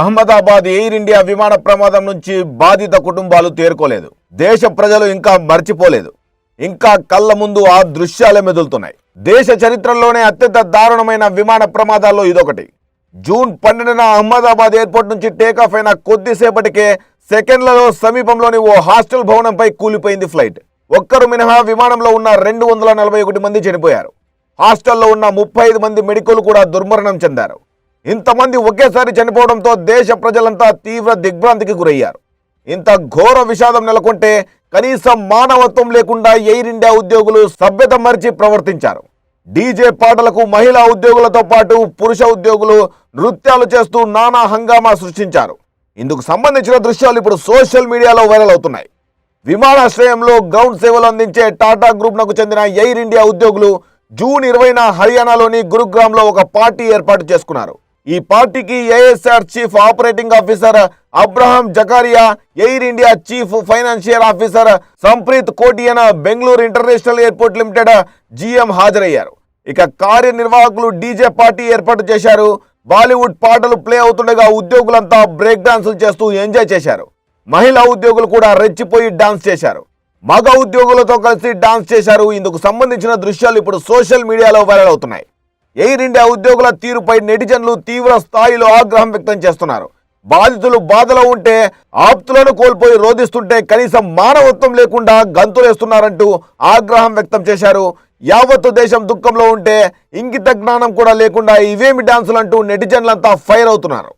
Ahmedabad air India విమాన ప్రమాదం నుంచి బాధిత కుటుంబాలు తేరుకోలేదు. దేశ ప్రజలు ఇంకా మర్చిపోలేదు. ఇంకా కళ్ళ ముందు ఆ దృశ్యాలే మెదులుతున్నాయి. దేశ చరిత్రలోనే అత్యంత దారుణమైన విమాన ప్రమాదాల్లో ఇదొకటి. జూన్ పన్నెండున అహ్మదాబాద్ ఎయిర్పోర్ట్ నుంచి టేకాఫ్ అయిన కొద్దిసేపటికే సెకండ్లలో సమీపంలోని ఓ హాస్టల్ భవనంపై కూలిపోయింది ఫ్లైట్. ఒక్కరు మినహా విమానంలో ఉన్న రెండు వందల నలభై ఒకటి మంది చనిపోయారు. హాస్టల్లో ఉన్న ముప్పై ఐదు మంది మెడికల్ కూడా దుర్మరణం చెందారు. ఇంతమంది ఒకేసారి చనిపోవడంతో దేశ ప్రజలంతా తీవ్ర దిగ్భ్రాంతికి గురయ్యారు. ఇంత ఘోర విషాదం నెలకొంటే కనీసం మానవత్వం లేకుండా ఎయిర్ ఇండియా ఉద్యోగులు సభ్యత మరిచి ప్రవర్తించారు. డీజే పాటలకు మహిళా ఉద్యోగులతో పాటు పురుష ఉద్యోగులు నృత్యాలు చేస్తూ నానా హంగామా సృష్టించారు. ఇందుకు సంబంధించిన దృశ్యాలు ఇప్పుడు సోషల్ మీడియాలో వైరల్ అవుతున్నాయి. విమానాశ్రయంలో గ్రౌండ్ సేవలు అందించే టాటా గ్రూప్ నకు చెందిన ఎయిర్ ఇండియా ఉద్యోగులు జూన్ ఇరవైన హర్యానాలోని గురుగ్రామ్లో ఒక పార్టీ ఏర్పాటు చేసుకున్నారు. ఈ పార్టీకి ASR chief operating officer Abraham Zacharia Air India chief financial officer Sampreeth Kotian Bengaluru International Airport Limited GM హాజరయ్యారు. ఇక కార్యనిర్వాహకులు డీజే పార్టీ ఏర్పాటు చేశారు. బాలీవుడ్ పాటలు ప్లే అవుతుండగా ఉద్యోగులంతా బ్రేక్ డాన్సులు చేస్తూ ఎంజాయ్ చేశారు. మహిళా ఉద్యోగులు కూడా రెచ్చిపోయి డాన్స్ చేశారు. మగ ఉద్యోగులతో కలిసి డాన్స్ చేశారు. ఇందుకు సంబంధించిన దృశ్యాలు ఇప్పుడు సోషల్ మీడియాలో వైరల్ అవుతున్నాయి. ఎయిర్ ఇండియా ఉద్యోగుల తీరుపై నెటిజన్లు తీవ్ర స్థాయిలో ఆగ్రహం వ్యక్తం చేస్తున్నారు. బాధితులు బాధలో ఉంటే ఆప్తులను కోల్పోయి రోధిస్తుంటే కనీసం మానవత్వం లేకుండా గంతులేస్తున్నారంటూ ఆగ్రహం వ్యక్తం చేశారు. యావత్తు దేశం దుఃఖంలో ఉంటే ఇంగిత జ్ఞానం కూడా లేకుండా ఇవేమి డాన్సులంటూ నెటిజన్లంతా ఫైర్ అవుతున్నారు.